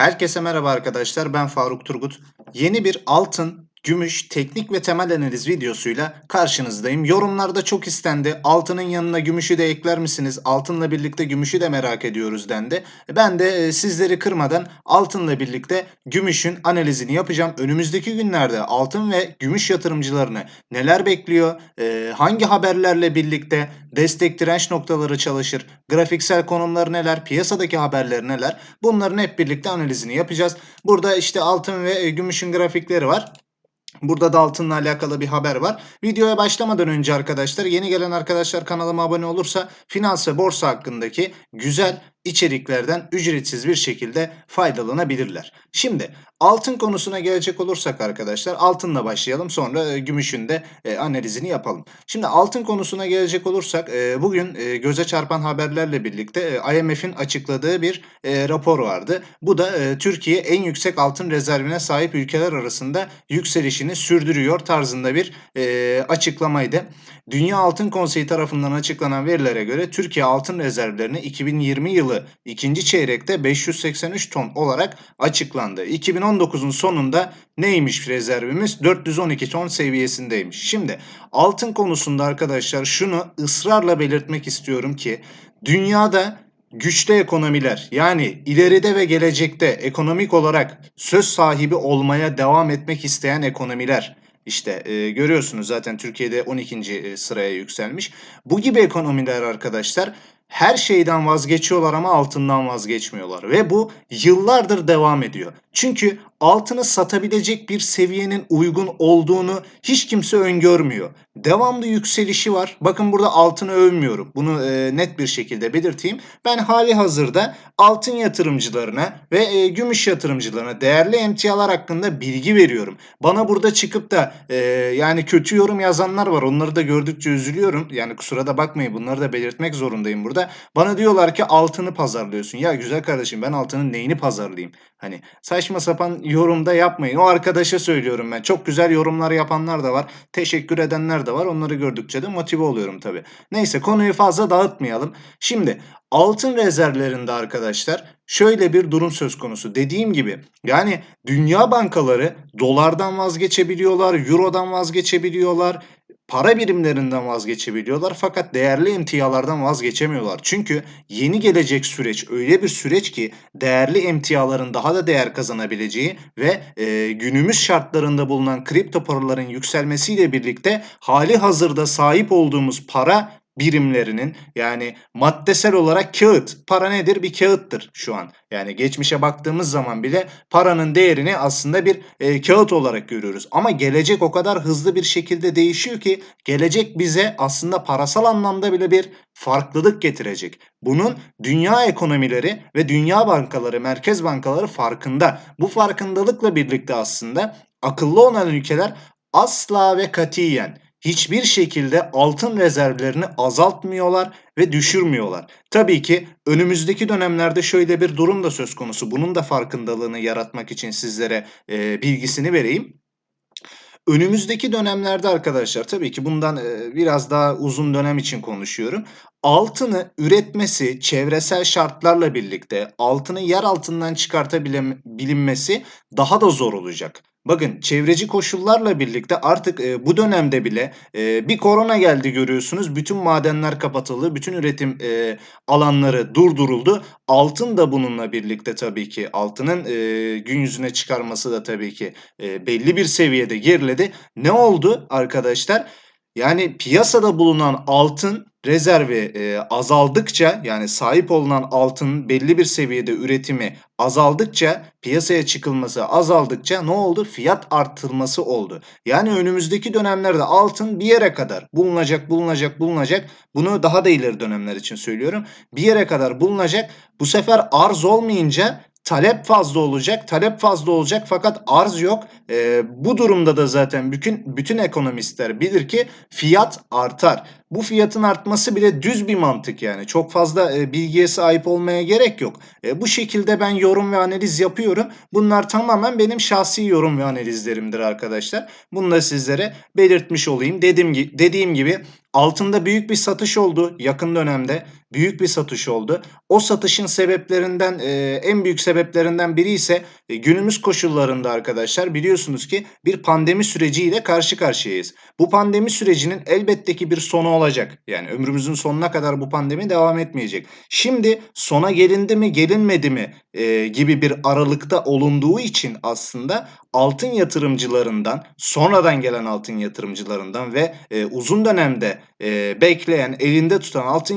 Herkese merhaba arkadaşlar. Ben Faruk Turgut. Yeni bir altın, gümüş, teknik ve temel analiz videosuyla karşınızdayım. Yorumlarda çok istendi. Altının yanına gümüşü de ekler misiniz? Altınla birlikte gümüşü de merak ediyoruz dendi. Ben de e, sizleri kırmadan altınla birlikte gümüşün analizini yapacağım. Önümüzdeki günlerde altın ve gümüş yatırımcılarını neler bekliyor? E, hangi haberlerle birlikte destek direnç noktaları çalışır? Grafiksel konumları neler? Piyasadaki haberleri neler? Bunların hep birlikte analizini yapacağız. Burada işte altın ve e, gümüşün grafikleri var. Burada da altınla alakalı bir haber var. Videoya başlamadan önce arkadaşlar yeni gelen arkadaşlar kanalıma abone olursa finans ve borsa hakkındaki güzel içeriklerden ücretsiz bir şekilde faydalanabilirler. Şimdi altın konusuna gelecek olursak arkadaşlar altınla başlayalım sonra e, gümüşün de e, analizini yapalım. Şimdi altın konusuna gelecek olursak e, bugün göze çarpan haberlerle birlikte IMF'in açıkladığı bir rapor vardı. Bu da Türkiye en yüksek altın rezervine sahip ülkeler arasında yükselişini sürdürüyor tarzında bir açıklamaydı. Dünya Altın Konseyi tarafından açıklanan verilere göre Türkiye altın rezervlerini 2020 yılı ikinci çeyrekte 583 ton olarak açıklandı. 2019'un sonunda neymiş rezervimiz? 412 ton seviyesindeymiş. Şimdi altın konusunda arkadaşlar şunu ısrarla belirtmek istiyorum ki dünyada güçlü ekonomiler yani ileride ve gelecekte ekonomik olarak söz sahibi olmaya devam etmek isteyen ekonomiler işte e, görüyorsunuz zaten Türkiye'de 12. sıraya yükselmiş. Bu gibi ekonomiler arkadaşlar her şeyden vazgeçiyorlar ama altından vazgeçmiyorlar ve bu yıllardır devam ediyor. Çünkü altını satabilecek bir seviyenin uygun olduğunu hiç kimse öngörmüyor. Devamlı yükselişi var. Bakın burada altını övmüyorum. Bunu e, net bir şekilde belirteyim. Ben hali hazırda altın yatırımcılarına ve e, gümüş yatırımcılarına değerli emtialar hakkında bilgi veriyorum. Bana burada çıkıp da e, yani kötü yorum yazanlar var. Onları da gördükçe üzülüyorum. Yani kusura da bakmayın bunları da belirtmek zorundayım burada. Bana diyorlar ki altını pazarlıyorsun. Ya güzel kardeşim ben altının neyini pazarlayayım? Hani saçma sapan yorumda yapmayın. O arkadaşa söylüyorum ben. Çok güzel yorumlar yapanlar da var. Teşekkür edenler de var. Onları gördükçe de motive oluyorum tabii. Neyse konuyu fazla dağıtmayalım. Şimdi altın rezervlerinde arkadaşlar şöyle bir durum söz konusu. Dediğim gibi yani dünya bankaları dolardan vazgeçebiliyorlar, eurodan vazgeçebiliyorlar, para birimlerinden vazgeçebiliyorlar fakat değerli emtialardan vazgeçemiyorlar. Çünkü yeni gelecek süreç öyle bir süreç ki değerli emtiaların daha da değer kazanabileceği ve e, günümüz şartlarında bulunan kripto paraların yükselmesiyle birlikte hali hazırda sahip olduğumuz para birimlerinin yani maddesel olarak kağıt. Para nedir? Bir kağıttır şu an. Yani geçmişe baktığımız zaman bile paranın değerini aslında bir e, kağıt olarak görüyoruz. Ama gelecek o kadar hızlı bir şekilde değişiyor ki gelecek bize aslında parasal anlamda bile bir farklılık getirecek. Bunun dünya ekonomileri ve dünya bankaları, merkez bankaları farkında. Bu farkındalıkla birlikte aslında akıllı olan ülkeler asla ve katiyen hiçbir şekilde altın rezervlerini azaltmıyorlar ve düşürmüyorlar. Tabii ki önümüzdeki dönemlerde şöyle bir durum da söz konusu. Bunun da farkındalığını yaratmak için sizlere e, bilgisini vereyim. Önümüzdeki dönemlerde arkadaşlar tabii ki bundan e, biraz daha uzun dönem için konuşuyorum. Altını üretmesi çevresel şartlarla birlikte altını yer altından çıkartabilinmesi daha da zor olacak. Bakın çevreci koşullarla birlikte artık e, bu dönemde bile e, bir korona geldi görüyorsunuz. Bütün madenler kapatıldı. Bütün üretim e, alanları durduruldu. Altın da bununla birlikte tabii ki altının e, gün yüzüne çıkarması da tabii ki e, belli bir seviyede geriledi. Ne oldu arkadaşlar? Yani piyasada bulunan altın rezervi e, azaldıkça yani sahip olunan altın belli bir seviyede üretimi azaldıkça piyasaya çıkılması azaldıkça ne oldu? Fiyat arttırması oldu. Yani önümüzdeki dönemlerde altın bir yere kadar bulunacak bulunacak bulunacak. Bunu daha da ileri dönemler için söylüyorum. Bir yere kadar bulunacak. Bu sefer arz olmayınca talep fazla olacak, talep fazla olacak fakat arz yok. E, bu durumda da zaten bütün bütün ekonomistler bilir ki fiyat artar. Bu fiyatın artması bile düz bir mantık yani. Çok fazla e, bilgiye sahip olmaya gerek yok. E, bu şekilde ben yorum ve analiz yapıyorum. Bunlar tamamen benim şahsi yorum ve analizlerimdir arkadaşlar. Bunu da sizlere belirtmiş olayım. Dediğim, dediğim gibi Altında büyük bir satış oldu yakın dönemde. Büyük bir satış oldu. O satışın sebeplerinden e, en büyük sebeplerinden biri ise e, günümüz koşullarında arkadaşlar biliyorsunuz ki bir pandemi süreciyle karşı karşıyayız. Bu pandemi sürecinin elbette ki bir sonu olacak. Yani ömrümüzün sonuna kadar bu pandemi devam etmeyecek. Şimdi sona gelindi mi gelinmedi mi e, gibi bir aralıkta olunduğu için aslında altın yatırımcılarından sonradan gelen altın yatırımcılarından ve e, uzun dönemde e, bekleyen elinde tutan altın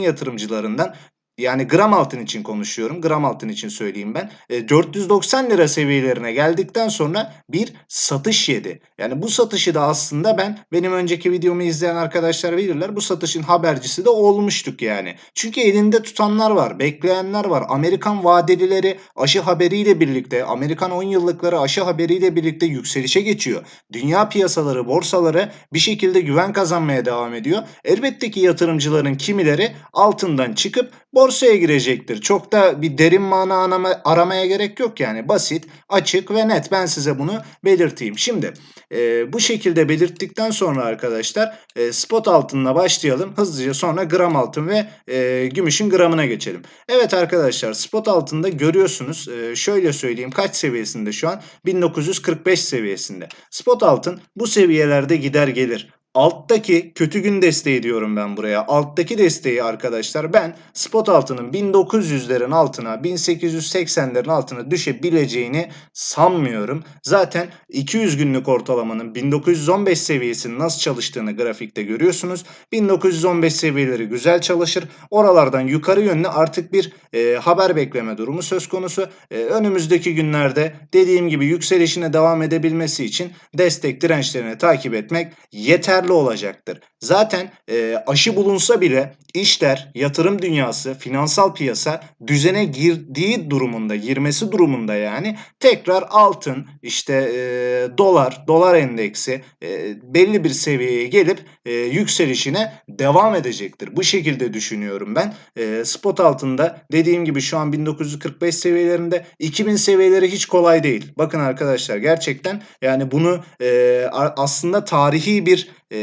yatırımcılarından yani gram altın için konuşuyorum. Gram altın için söyleyeyim ben. E, 490 lira seviyelerine geldikten sonra bir satış yedi. Yani bu satışı da aslında ben benim önceki videomu izleyen arkadaşlar bilirler. Bu satışın habercisi de olmuştuk yani. Çünkü elinde tutanlar var, bekleyenler var. Amerikan vadelileri aşı haberiyle birlikte, Amerikan 10 yıllıkları aşı haberiyle birlikte yükselişe geçiyor. Dünya piyasaları, borsaları bir şekilde güven kazanmaya devam ediyor. Elbette ki yatırımcıların kimileri altından çıkıp borsaya girecektir. Çok da bir derin mana arama, aramaya gerek yok yani. Basit, açık ve net. Ben size bunu belirteyim. Şimdi e, bu şekilde belirttikten sonra arkadaşlar e, spot altınla başlayalım. Hızlıca sonra gram altın ve e, gümüşün gramına geçelim. Evet arkadaşlar spot altında görüyorsunuz. E, şöyle söyleyeyim kaç seviyesinde şu an? 1945 seviyesinde. Spot altın bu seviyelerde gider gelir. Alttaki kötü gün desteği diyorum ben buraya. Alttaki desteği arkadaşlar ben spot altının 1900'lerin altına 1880'lerin altına düşebileceğini sanmıyorum. Zaten 200 günlük ortalamanın 1915 seviyesinin nasıl çalıştığını grafikte görüyorsunuz. 1915 seviyeleri güzel çalışır. Oralardan yukarı yönlü artık bir e, haber bekleme durumu söz konusu. E, önümüzdeki günlerde dediğim gibi yükselişine devam edebilmesi için destek dirençlerini takip etmek yeter yeterli olacaktır. Zaten e, aşı bulunsa bile işler, yatırım dünyası, finansal piyasa düzene girdiği durumunda, girmesi durumunda yani tekrar altın, işte e, dolar, dolar endeksi e, belli bir seviyeye gelip e, yükselişine devam edecektir. Bu şekilde düşünüyorum ben. E, spot altında dediğim gibi şu an 1945 seviyelerinde 2000 seviyeleri hiç kolay değil. Bakın arkadaşlar gerçekten yani bunu e, aslında tarihi bir e,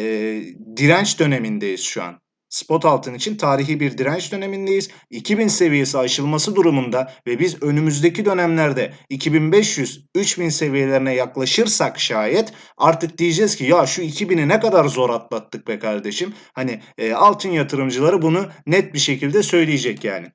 direnç dönemindeyiz şu an. Spot altın için tarihi bir direnç dönemindeyiz. 2000 seviyesi aşılması durumunda ve biz önümüzdeki dönemlerde 2500-3000 seviyelerine yaklaşırsak şayet artık diyeceğiz ki ya şu 2000'i ne kadar zor atlattık be kardeşim. Hani e, altın yatırımcıları bunu net bir şekilde söyleyecek yani.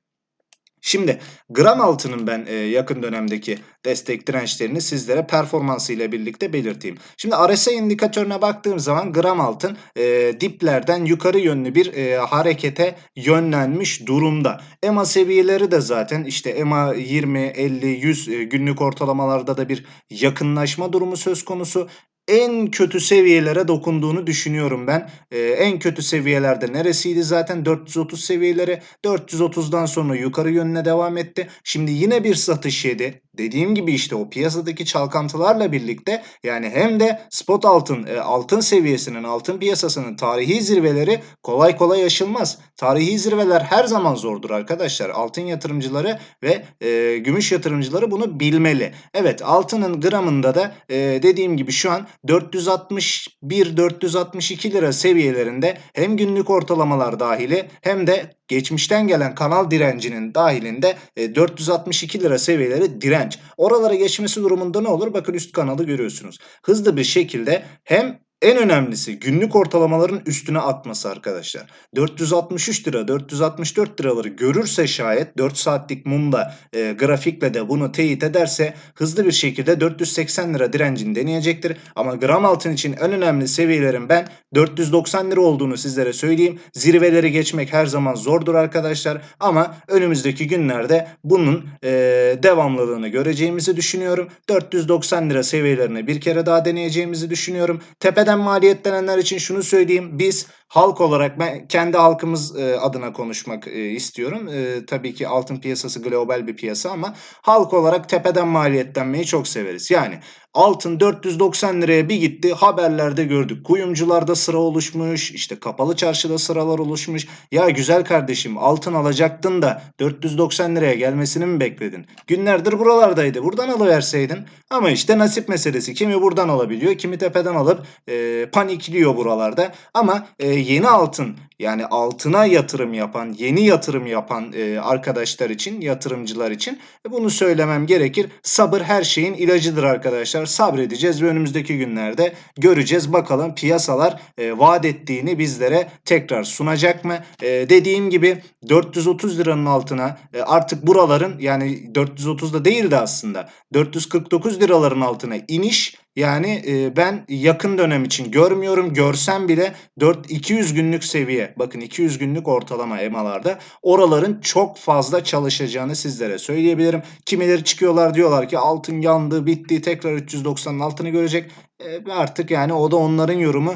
Şimdi gram altının ben e, yakın dönemdeki destek dirençlerini sizlere performansı ile birlikte belirteyim. Şimdi RSI indikatörüne baktığım zaman gram altın e, diplerden yukarı yönlü bir e, harekete yönlenmiş durumda. EMA seviyeleri de zaten işte EMA 20, 50, 100 e, günlük ortalamalarda da bir yakınlaşma durumu söz konusu en kötü seviyelere dokunduğunu düşünüyorum ben. Ee, en kötü seviyelerde neresiydi zaten 430 seviyeleri 430'dan sonra yukarı yönüne devam etti. Şimdi yine bir satış yedi. Dediğim gibi işte o piyasadaki çalkantılarla birlikte yani hem de spot altın e, altın seviyesinin altın piyasasının tarihi zirveleri kolay kolay aşılmaz. Tarihi zirveler her zaman zordur arkadaşlar. Altın yatırımcıları ve e, gümüş yatırımcıları bunu bilmeli. Evet altının gramında da e, dediğim gibi şu an 461-462 lira seviyelerinde hem günlük ortalamalar dahili hem de geçmişten gelen kanal direncinin dahilinde 462 lira seviyeleri direnç. Oralara geçmesi durumunda ne olur? Bakın üst kanalı görüyorsunuz. Hızlı bir şekilde hem en önemlisi günlük ortalamaların üstüne atması arkadaşlar. 463 lira 464 liraları görürse şayet 4 saatlik mumla e, grafikle de bunu teyit ederse hızlı bir şekilde 480 lira direncini deneyecektir. Ama gram altın için en önemli seviyelerin ben 490 lira olduğunu sizlere söyleyeyim. Zirveleri geçmek her zaman zordur arkadaşlar. Ama önümüzdeki günlerde bunun e, devamlılığını göreceğimizi düşünüyorum. 490 lira seviyelerine bir kere daha deneyeceğimizi düşünüyorum. Tepeden Tepeden maliyetlenenler için şunu söyleyeyim. Biz halk olarak ben kendi halkımız e, adına konuşmak e, istiyorum. E, tabii ki altın piyasası global bir piyasa ama halk olarak tepeden maliyetlenmeyi çok severiz. Yani Altın 490 liraya bir gitti. Haberlerde gördük. Kuyumcularda sıra oluşmuş. işte kapalı çarşıda sıralar oluşmuş. Ya güzel kardeşim altın alacaktın da 490 liraya gelmesini mi bekledin? Günlerdir buralardaydı. Buradan alıverseydin. Ama işte nasip meselesi. Kimi buradan alabiliyor, kimi tepeden alıp e, panikliyor buralarda. Ama e, yeni altın yani altına yatırım yapan, yeni yatırım yapan e, arkadaşlar için, yatırımcılar için e, bunu söylemem gerekir. Sabır her şeyin ilacıdır arkadaşlar. Sabredeceğiz ve önümüzdeki günlerde göreceğiz. Bakalım piyasalar e, vaat ettiğini bizlere tekrar sunacak mı? E, dediğim gibi 430 liranın altına e, artık buraların yani 430 da değildi aslında. 449 liraların altına iniş yani e, ben yakın dönem için görmüyorum. Görsem bile 4 200 günlük seviye. Bakın 200 günlük ortalama EMA'larda oraların çok fazla çalışacağını sizlere söyleyebilirim. Kimileri çıkıyorlar diyorlar ki altın yandı, bitti, tekrar 390'ın altını görecek. Artık yani o da onların yorumu.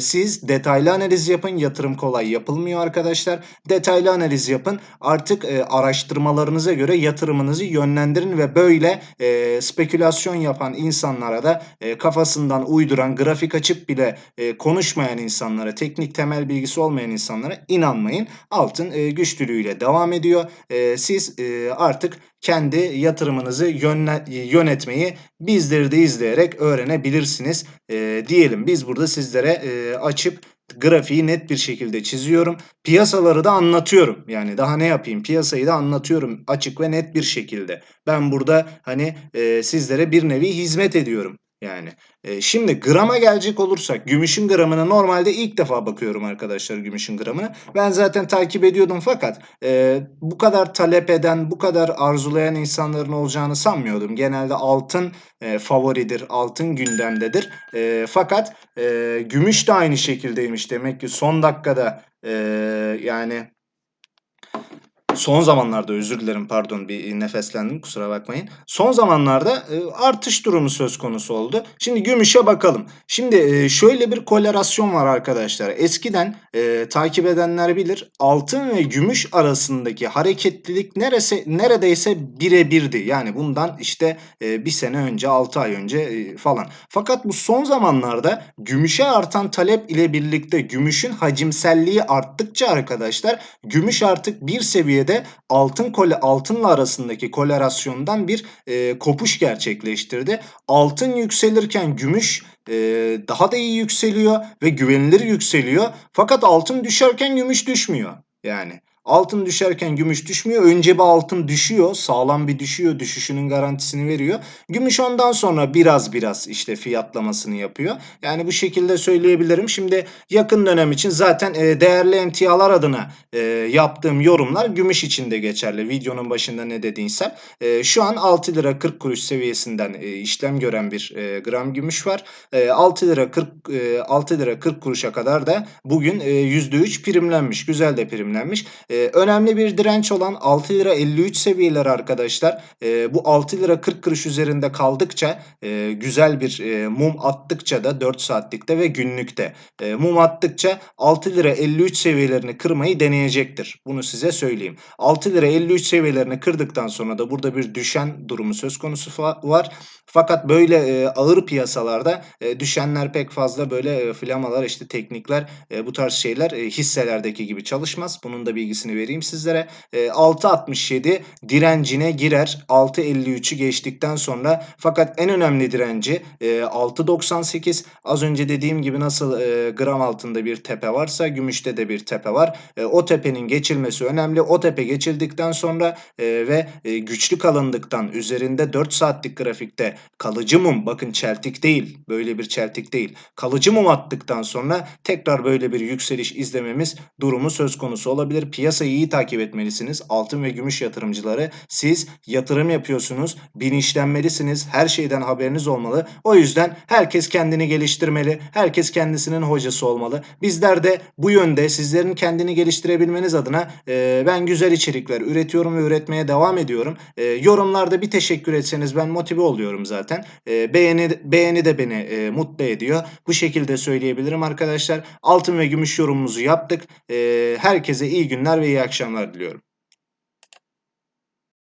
Siz detaylı analiz yapın. Yatırım kolay yapılmıyor arkadaşlar. Detaylı analiz yapın. Artık araştırmalarınıza göre yatırımınızı yönlendirin ve böyle spekülasyon yapan insanlara da kafasından uyduran, grafik açıp bile konuşmayan insanlara, teknik temel bilgisi olmayan insanlara inanmayın. Altın e, güçlülüğüyle devam ediyor. Siz artık kendi yatırımınızı yönetmeyi bizleri de izleyerek öğrenebilirsiniz e, diyelim. Biz burada sizlere e, açıp grafiği net bir şekilde çiziyorum. Piyasaları da anlatıyorum. Yani daha ne yapayım? Piyasayı da anlatıyorum açık ve net bir şekilde. Ben burada hani e, sizlere bir nevi hizmet ediyorum. Yani e, şimdi grama gelecek olursak gümüşün gramına normalde ilk defa bakıyorum arkadaşlar gümüşün gramına. Ben zaten takip ediyordum fakat e, bu kadar talep eden, bu kadar arzulayan insanların olacağını sanmıyordum. Genelde altın e, favoridir, altın gündemdedir. E, fakat e, gümüş de aynı şekildeymiş. Demek ki son dakikada e, yani son zamanlarda özür dilerim pardon bir nefeslendim kusura bakmayın. Son zamanlarda e, artış durumu söz konusu oldu. Şimdi gümüşe bakalım. Şimdi e, şöyle bir korelasyon var arkadaşlar. Eskiden e, takip edenler bilir altın ve gümüş arasındaki hareketlilik neresi neredeyse birebirdi. Yani bundan işte e, bir sene önce 6 ay önce e, falan. Fakat bu son zamanlarda gümüşe artan talep ile birlikte gümüşün hacimselliği arttıkça arkadaşlar gümüş artık bir seviye seviyede altın kole altınla arasındaki kolerasyondan bir e, kopuş gerçekleştirdi. Altın yükselirken gümüş e, daha da iyi yükseliyor ve güvenilir yükseliyor. Fakat altın düşerken gümüş düşmüyor. Yani Altın düşerken gümüş düşmüyor. Önce bir altın düşüyor. Sağlam bir düşüyor. Düşüşünün garantisini veriyor. Gümüş ondan sonra biraz biraz işte fiyatlamasını yapıyor. Yani bu şekilde söyleyebilirim. Şimdi yakın dönem için zaten e, değerli emtialar adına e, yaptığım yorumlar gümüş için de geçerli. Videonun başında ne dediysem. E, şu an 6 lira 40 kuruş seviyesinden işlem gören bir gram gümüş var. E, 6 lira 40 e, 6 lira 40 kuruşa kadar da bugün e, %3 primlenmiş. Güzel de primlenmiş. Ee, önemli bir direnç olan 6 lira 53 seviyeler arkadaşlar. Ee, bu 6 lira 40 kuruş üzerinde kaldıkça e, güzel bir e, mum attıkça da 4 saatlikte ve günlükte e, mum attıkça 6 lira 53 seviyelerini kırmayı deneyecektir. Bunu size söyleyeyim. 6 lira 53 seviyelerini kırdıktan sonra da burada bir düşen durumu söz konusu var. Fakat böyle e, ağır piyasalarda e, düşenler pek fazla böyle e, flamalar işte teknikler e, bu tarz şeyler e, hisselerdeki gibi çalışmaz. Bunun da bilgisi bilgisini vereyim sizlere. E, 6.67 direncine girer. 6.53'ü geçtikten sonra fakat en önemli direnci e, 6.98 az önce dediğim gibi nasıl e, gram altında bir tepe varsa gümüşte de bir tepe var. E, o tepenin geçilmesi önemli. O tepe geçildikten sonra e, ve e, güçlü kalındıktan üzerinde 4 saatlik grafikte kalıcı mum bakın çeltik değil böyle bir çeltik değil kalıcı mum attıktan sonra tekrar böyle bir yükseliş izlememiz durumu söz konusu olabilir. Piyasa Piyasayı iyi takip etmelisiniz. Altın ve gümüş yatırımcıları siz yatırım yapıyorsunuz. Bilinçlenmelisiniz. Her şeyden haberiniz olmalı. O yüzden herkes kendini geliştirmeli. Herkes kendisinin hocası olmalı. Bizler de bu yönde sizlerin kendini geliştirebilmeniz adına e, ben güzel içerikler üretiyorum ve üretmeye devam ediyorum. E, yorumlarda bir teşekkür etseniz ben motive oluyorum zaten. E, beğeni, beğeni de beni e, mutlu ediyor. Bu şekilde söyleyebilirim arkadaşlar. Altın ve gümüş yorumumuzu yaptık. E, herkese iyi günler ve iyi akşamlar diliyorum.